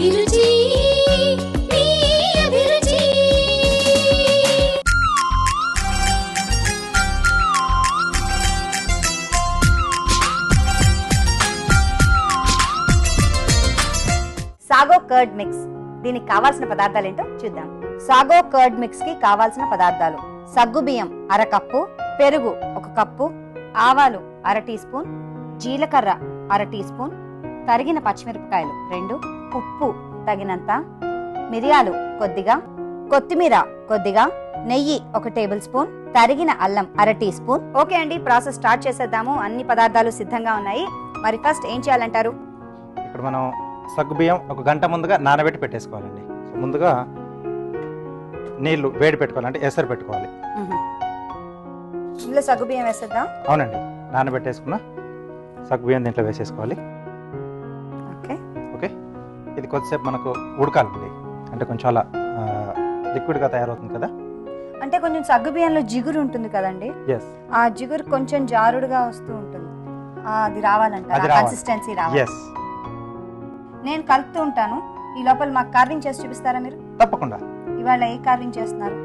అభిరుచి మీ అభిరుచి. Sago curd mix. దీనికి కావాల్సిన పదార్థాలు ఏంటో చూద్దాం. సాగో కర్డ్ మిక్స్కి కావాల్సిన పదార్థాలు. సగ్గు బియ్యం అర కప్పు పెరుగు ఒక కప్పు ఆవాలు అర టీ స్పూన్ జీలకర్ర అర టీ స్పూన్ తరిగిన పచ్చిమిరపకాయలు రెండు ఉప్పు తగినంత మిరియాలు కొద్దిగా కొత్తిమీర కొద్దిగా నెయ్యి ఒక టేబుల్ స్పూన్ తరిగిన అల్లం అర టీ స్పూన్. ఓకే అండి ప్రాసెస్ స్టార్ట్ చేసేద్దాము. అన్ని పదార్థాలు సిద్ధంగా ఉన్నాయి. మరి ఫస్ట్ ఏం చేయాలంటారు? ఇక్కడ మనం సగ్గుబియ్యం ఒక గంట ముందుగా నానబెట్టి పెట్టేసుకోవాలండి. ముందుగా నీళ్ళు వేడి పెట్టుకోవాలి. అంటే ఎసరు పెట్టుకోవాలి. ఇందులో సగ్గు బియ్యం వేసేద్దాం. అవునండి. నానబెట్టేసుకున్న సగ్గుబియ్యం దీంట్లో వేసేసుకోవాలి. ఇది కొద్దిసేపు మనకు ఉడకాలండి. అంటే కొంచెం అలా లిక్విడ్గా తయారవుతుంది కదా? అంటే కొంచెం సగ్గు బియ్యంలో జిగురు ఉంటుంది కదండి? ఆ జిగురు కొంచెం జారుడుగా వస్తూ ఉంటుంది. అది రావాలంట. కన్సిస్టెన్సీ రావాలి. నేను కలుపుతూ ఉంటాను. ఈ లోపల మాకు కార్వింగ్ చేసి చూపిస్తారా మీరు? తప్పకుండా. ఇవాళ ఏ కార్వింగ్ చేస్తున్నారు?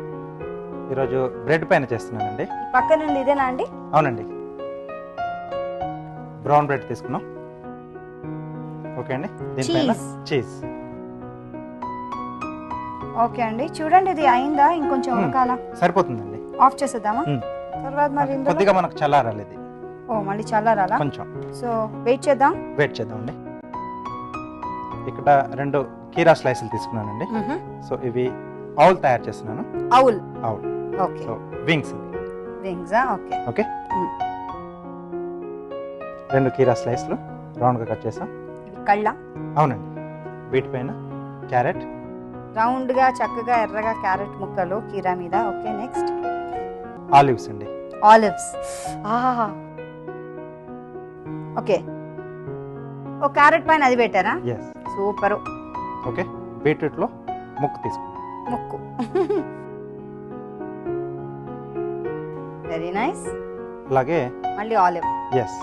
ఈరోజు బ్రెడ్ పైన చేస్తున్నానండి. పక్కన ఇదేనా అండి? అవునండి. బ్రౌన్ బ్రెడ్ తీసుకున్నాం. ఓకే అండి. దీనిపైన. చీజ్ ఓకే అండి. చూడండి ఇది అయిందా? ఇంకొంచెం. ఉడకాల? సరిపోతుందండి. ఆఫ్ చేసేద్దామా. తర్వాత మరి కొద్దిగా మనకు చల్లారాలి ఇది. ఓ మళ్ళీ చల్లారాలా? కొంచెం. సో వెయిట్ చేద్దాం. వెయిట్ చేద్దామండి. ఇక్కడ రెండు కీరా స్లైసులు తీసుకున్నానండి. సో ఇవి ఆవుల్ తయారు చేస్తున్నాను. Owl owl okay. So wings వింగ్సా okay. Okay. రెండు కీరా స్లైస్లు రౌండ్గా కట్ చేసాం. ఇవి కళ్ళ? అవునండి. వీటిపైన క్యారెట్. రౌండ్గా చక్కగా ఎర్రగా క్యారెట్ ముక్కలు కీరా మీద. Okay next. ఆలివ్స్ అండి. ఆలివ్స్. ఓకే. ఓ క్యారెట్ పైన అది పెట్టారా? Yes super. ఓకే. బీట్రూట్లో ముక్కు తీసుకున్నాం ముక్కు. Very nice. అలాగే మళ్ళీ ఆలివ్. ఎస్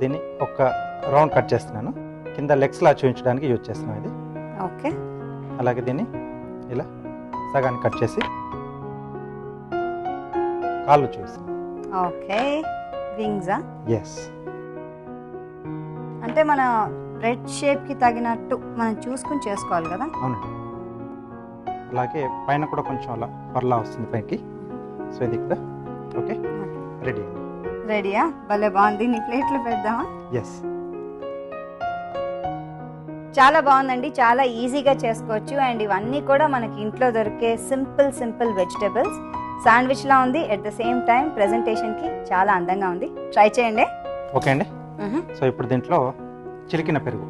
దీన్ని ఒక రౌండ్ కట్ చేస్తున్నాను. కింద లెగ్స్లా చూపించడానికి యూజ్ చేస్తున్నాం ఇది. ఓకే. అలాగే దీన్ని ఇలా సగానికి కట్ చేసి కాళ్ళు చూపిస్తాం. ఓకే. వింగ్సా ఎస్ అంటే మన బ్రెడ్ షేప్కి తగినట్టు మనం చూసుకుని చేసుకోవాలి కదా? అవునండి. అలాగే పైన కూడా కొంచెం అలా పర్లా వస్తుంది పైకి. సో ఇది ఇక్కడ. ఓకే. రెడీ రెడీయా భలే బాగుంది. నీ ప్లేట్లు పెడదామా? ఎస్ చాలా బాగుందండి చాలా ఈజీగా చేసుకోవచ్చు. అండ్ ఇవన్నీ కూడా మనకి ఇంట్లో దొరికే సింపుల్ సింపుల్ వెజిటేబుల్స్. శాండ్విచ్ లా ఉంది ఎట్ ద సేమ్ టైం ప్రెజెంటేషన్కి చాలా అందంగా ఉంది. ట్రై చేయండి. ఓకే అండి. సో ఇప్పుడు దీంట్లో చిలికిన పెరుగు.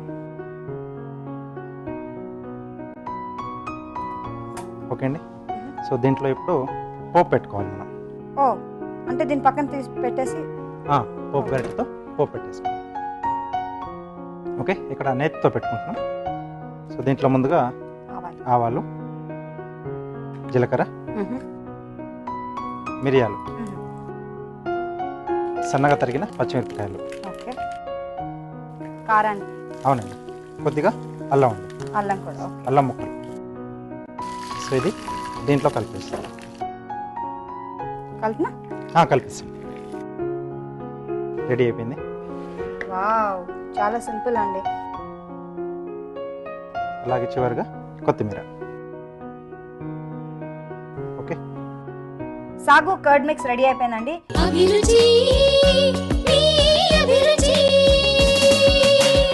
ఓకే అండి. సో దీంట్లో ఇప్పుడు పోపు పెట్టుకోవాలి మనం. ఓ అంటే దీని పక్కన తీసి పెట్టేసి? ఆ, పోపు గరిటెతో పోపు పెట్టేసుకోవాలి ఓకే? ఇక్కడ నేతితో పెట్టుకుంటున్నాం. సో దీంట్లో ముందుగా ఆవాలి. జీలకర్ర మిరియాలు. సన్నగా తరిగిన పచ్చిమిరపకాయలు. అవునండి. కొద్దిగా అల్లం అండి. అల్లం కూడా ఓకే. అల్లం ముక్కలు. సో ఇది దీంట్లో కలిపేస్తాం. కలిపిన? ఆ, కలిపేస్తాం. రెడీ అయిపోయింది. వావ్. చాలా సింపుల్ అండి. అలాగే చివరిగా కొత్తిమీర. ఓకే. సాగు కర్డ్ మిక్స్ రెడీ అయిపోయిందండి.